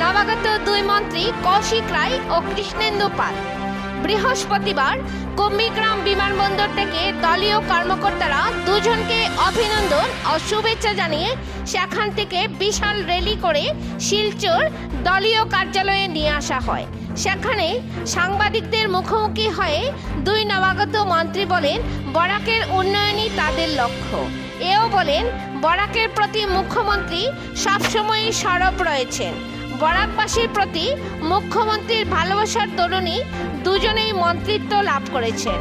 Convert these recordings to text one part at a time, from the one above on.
নবাগত দুই মন্ত্রী কৌশিক রায় ও কৃষ্ণেন্দু পাল। বৃহস্পতিবার কুম্বিগ্রাম বিমানবন্দর থেকে দলীয় কর্মকর্তারা দুজনকে অভিনন্দন ও শুভেচ্ছা জানিয়ে সেখান থেকে বিশাল র্যালি করে শিলচর দলীয় কার্যালয়ে নিয়ে আসা হয়। সেখানে সাংবাদিকদের মুখোমুখি হয়ে দুই নবাগত মন্ত্রী বলেন, বরাকের উন্নয়নই তাদের লক্ষ্য। এও বলেন, বরাকের প্রতি মুখ্যমন্ত্রী সবসময়ই সরব রয়েছেন। বরাকবাসীর প্রতি মুখ্যমন্ত্রীর ভালোবাসার তরুণী দুজনেই মন্ত্রিত্ব লাভ করেছেন।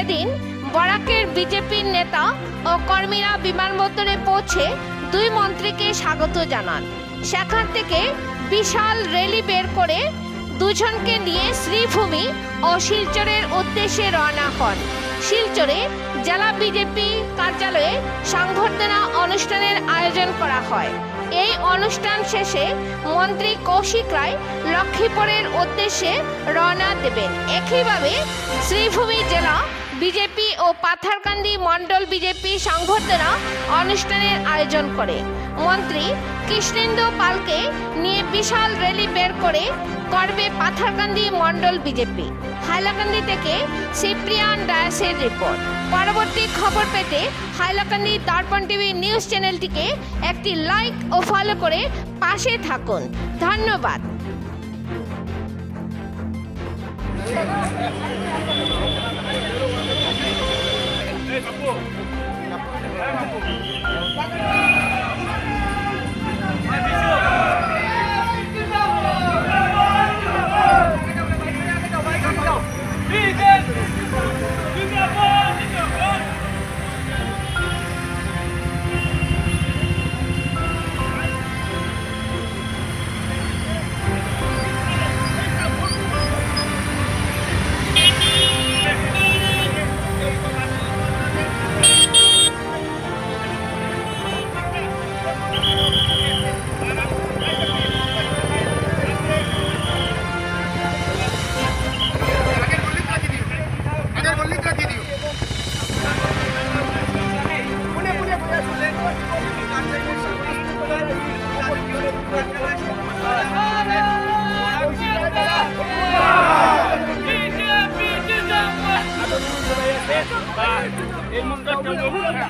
এদিন বরাকের বিজেপির নেতা ও কর্মীরা বিমানবন্দরে পৌঁছে দুই মন্ত্রীকে স্বাগত জানান। সেখান থেকে বিশাল র্যালি বের করে দুজনকে নিয়ে শ্রীভূমি ও শিলচরের উদ্দেশ্যে রওনা হন। শিলচরে জেলা বিজেপি কার্যালয়ে সংবর্ধনা অনুষ্ঠানের আয়োজন করা হয়। এই অনুষ্ঠান শেষে মন্ত্রী কৌশিক রায় লক্ষ্মীপুরের উদ্দেশ্যে রওনা দেবেন। একইভাবে শ্রীভূমি জেলা বিজেপি ও পাথারকান্দি মণ্ডল বিজেপি সংবর্ধনা অনুষ্ঠানের আয়োজন করে। মন্ত্রী কৃষ্ণেন্দু পালকে নিয়ে বিশাল র্যালি বের করে করবে পাথারকান্দি মণ্ডল বিজেপি। হাইলাকান্দি থেকে সিপ্রিয়ান ডায়াসের রিপোর্ট। পরবর্তী খবর পেতে হাইলাকান্দি দর্পণ টিভি নিউজ চ্যানেলটিকে একটি লাইক ও ফলো করে পাশে থাকুন। ধন্যবাদ। আগের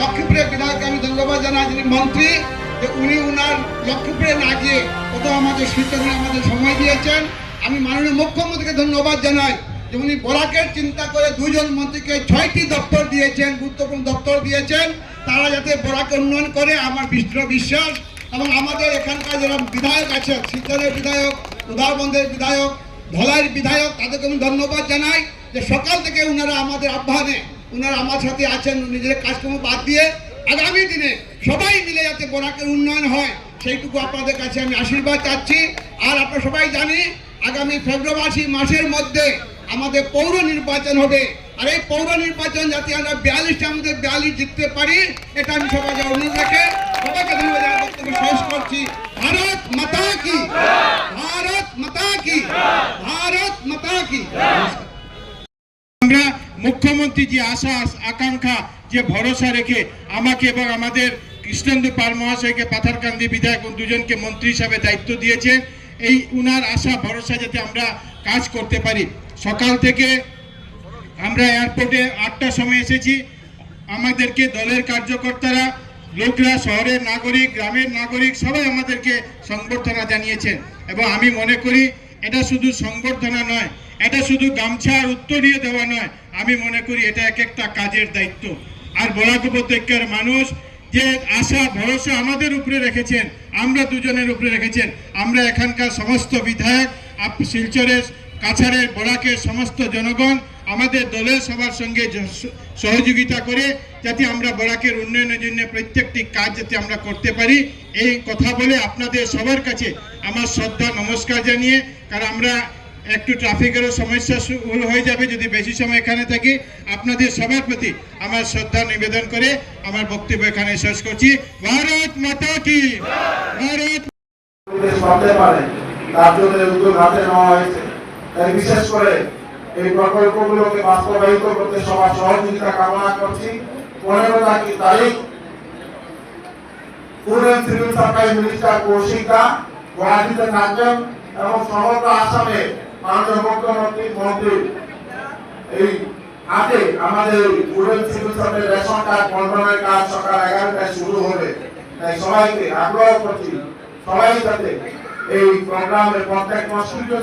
লক্ষ্মীপুরের বিধায়ককে আমি ধন্যবাদ জানাই মন্ত্রী, যে উনি উনার লক্ষ্মীপুরে না গিয়ে কত আমাদের শীতনে আমাদের সময় দিয়েছেন, আমি মাননীয় মুখ্যমন্ত্রীকে ধন্যবাদ জানাই যে উনি বরাকের চিন্তা করে দুজন মন্ত্রীকে ছয়টি দপ্তর দিয়েছেন, গুরুত্বপূর্ণ দপ্তর দিয়েছেন। তারা যাতে বরাকে উন্নয়ন করে, আমার দৃঢ় বিশ্বাস। এবং আমাদের এখানকার যারা বিধায়ক আছেন শীতলের বিধায়ক উদারবন্দের বিধায়ক, ধলাইয়ের বিধায়ক, তাদেরকে আমি ধন্যবাদ জানাই যে সকাল থেকে ওনারা আমাদের আহ্বানে ওনারা আমার সাথে আছেন নিজের কাজকর্ম বাদ দিয়ে আগামী দিনে সবাই মিলে যাতে বরাকের উন্নয়ন হয়, সেইটুকু আপনাদের কাছে আমি আশীর্বাদ চাচ্ছি। আর আপনারা সবাই জানি আগামী ফেব্রুয়ারি মাসের মধ্যে আমাদের পৌর নির্বাচন হবে। আর এই পৌর নির্বাচন যাতে আমরা বিয়াল্লিশটার মধ্যে বিয়াল্লিশ জিততে পারি, এটা আমি সবাইকে অনুরোধ রেখে সবাইকে ধন্যবাদ শেষ করছি। ভারত মাতা কি? ভারত মাতা কি? ভারত মাতা কি? আমরা মুখ্যমন্ত্রী যে আশা, আকাঙ্ক্ষা, যে ভরসা রেখে আমাকে এবং আমাদের কৃষ্ণেন্দু পাল মহাশয়কে, পাথারকান্দি বিধায়ক দুজনকে মন্ত্রী হিসাবে দায়িত্ব দিয়েছেন। এই উনার আশা, ভরসা যাতে আমরা কাজ করতে পারি। সকাল থেকে আমরা এয়ারপোর্টে আটটার সময় এসেছি। আমাদেরকে দলের কার্যকর্তারা, লোকরা, শহরের নাগরিক, গ্রামের নাগরিক, সবাই আমাদেরকে সংবর্ধনা জানিয়েছেন। এবং আমি মনে করি, এটা শুধু সংবর্ধনা নয়, এটা শুধু গামছা আর উত্তরীয় দেওয়া নয়, আমি মনে করি এটা এক একটা কাজের দায়িত্ব। আর বরাক উপত্যকার মানুষ যে আশা, ভরসা আমাদের উপরে রেখেছেন, আমরা দুজনের উপরে রেখেছেন, আমরা এখানকার সমস্ত বিধায়ক শিলচরের, কাছাড়ের, বরাকের সমস্ত জনগণ আমাদের দলের সবার সঙ্গে সহযোগিতা করে যাতে আমরা বরাকের উন্নয়নের জন্য প্রত্যেকটি কাজ যাতে আমরা করতে পারি, এই কথা বলে আপনাদের সবার কাছে আমার শ্রদ্ধা, নমস্কার জানিয়ে, কারণ আমরা একটু ট্রাফিকেরও সমস্যা হয়ে যাবে যদি বেশি সময় এখানে থাকি। আপনাদের সবার প্রতি আমার শ্রদ্ধা নিবেদন করে আমার বক্তব্য এখানে শেষ করছি। ভারত মাতা কি? ভারত তার জন্য উদ্যোগ হাতে নেওয়া হয়েছে। বিশেষ করে এই প্রকল্পগুলোকে বাস্তবায়িত করতে সবার সহযোগিতা কামনা করছি। পনেরো তারিখ সিভিল সাপ্লাই মিনিস্টার কৌশিকা গুয়াহাটিতে থাকবেন এবং সমগ্র আসামে মাননীয় মুখ্যমন্ত্রী, মন্ত্রী, এই হাতে আমাদের student civil supply ration card বন্টনের কাজ সকাল এগারোটায় শুরু হবে। তাই সবাইকে আগ্রহ করছি, সবাই যাতে এই প্রোগ্রামে প্রত্যেক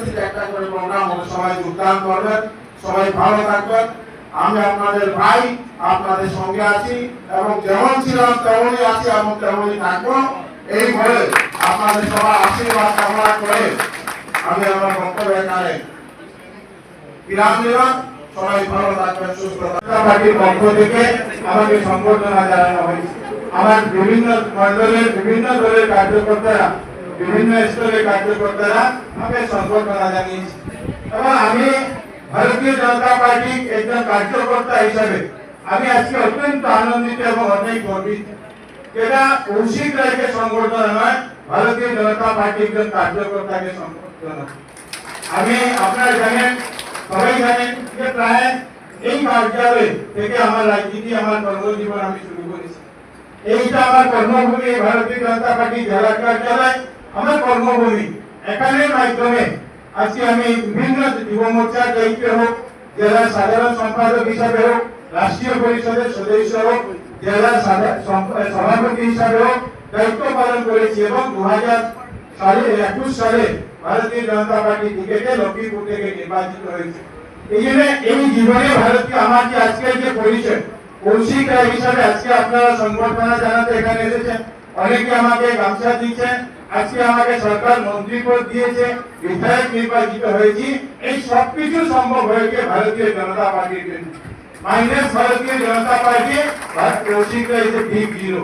থেকে একটা করে প্রোগ্রাম হবে সবাই যোগদান করবেন, সবাই ভালো থাকবেন। আমি আপনাদের ভাই, আপনাদের সঙ্গে আছি এবং যেমন ছিলাম তেমনই আছি এবং তেমনই থাকব। এই বলে আপনাদের সবার আশীর্বাদ কামনা করে আমি আমার বক্তব্য এখানে বিরাম দিলাম সবাই ভালো থাকবেন, সুস্থ পার্টির পক্ষ থেকে আমাকে সম্বর্ধনা জানানো হয়েছে। আমার বিভিন্ন মন্ডলের বিভিন্ন দলের কার্যকর্তারা বিভিন্ন স্তরের কার্যকর্তারা আমাকে সম্বর্ধনা জানিয়েছে। এবং আমি ভারতীয় জনতা পার্টির একজন কার্যকর্তা হিসাবে আমি আজকে অত্যন্ত আনন্দিত এবং অনেক গর্বিত। এটা কৌশিক রায়কে সংবর্ধনা নয়, ভারতীয় জনতা পার্টির একজন কার্যকর্তাকে সংবর্ধনা আমি আপনারা জানেন, সবাই জানেন যে প্রায় এই কার্যালয় থেকে আমার রাজনীতি, আমার কর্মজীবন আমি শুরু করেছি। এইটা আমার কর্মভূমি, ভারতীয় জনতা পার্টি জেলা কার্যালয়। আমার কর্মভূমি এখানের মাধ্যমে আজকে আমি বিভিন্ন যুব মোর্চার দায়িত্বে হোক, জেলার সাধারণ সম্পাদক হিসাবে হোক, রাষ্ট্রীয় পরিষদের সদস্য হোক, জেলার সভাপতি হিসাবে হোক, দায়িত্ব পালন করেছি এবং দু সালে, একুশ সালে ভারতীয় জনতা পার্টি টিকেটে লক্ষ্মীপুর থেকে নির্বাচিত হয়েছে। এই জন্য এই জীবনে ভারতীয়, আমার যে আজকের যে পরিচয়, কৌশিক রায় হিসাবে আজকে আপনারা সংবর্ধনা জানাতে এখানে এসেছেন। অনেকে আমাকে গামছা দিচ্ছেন আজকে আমাকে সরকার মন্ত্রী পদ দিয়েছে, বিধায়ক নির্বাচিত হয়েছি, এই সবকিছু সম্ভব হয়েছে ভারতীয় জনতা পার্টির জন্য। Minus Bharatiya Janata Party, Bharat Kaushik Roy is big zero.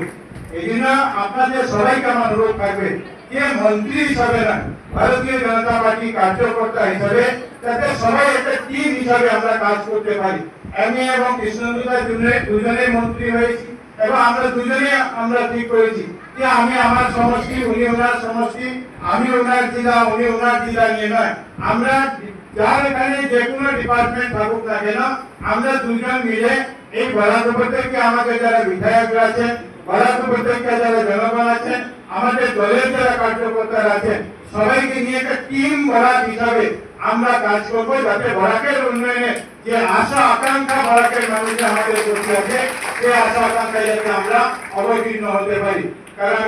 এই জন্য আপনাদের সবাইকে আমার অনুরোধ থাকবে যে মন্ত্রী হিসাবে না, ভারতীয় জনতা পার্টি কার্যকর্তা হিসাবে, যাতে সবাই একটা টিম হিসাবে আমরা কাজ করতে পারি। আমি এবং কৃষ্ণদূতা দুজনে দুজনে মন্ত্রী হয়েছি। এবং আমরা দুজনে আমরা ঠিক করেছি যে আমি আমার সমষ্টি, উনি ওনার সমষ্টি, আমি ওনার জেলা, উনি ওনার জেলা নিয়ে নয়। আমরা যার এখানে যে কোনো ডিপার্টমেন্ট থাকুক না কেন, আমরা দুজন মিলে এই বরাদ্দ আমাকে যারা বিধায়করা আছেন বরাক উপত্যকা যারা জনগণ আছেন, আমাদের দলের যারা কার্যকর্তারা আছেন, সবাইকে নিয়ে একটা টিম বরাক হিসাবে আমরা কাজ করব যাতে বরাকের উন্নয়নে যে অবতীর্ণ হতে পারি। কারণ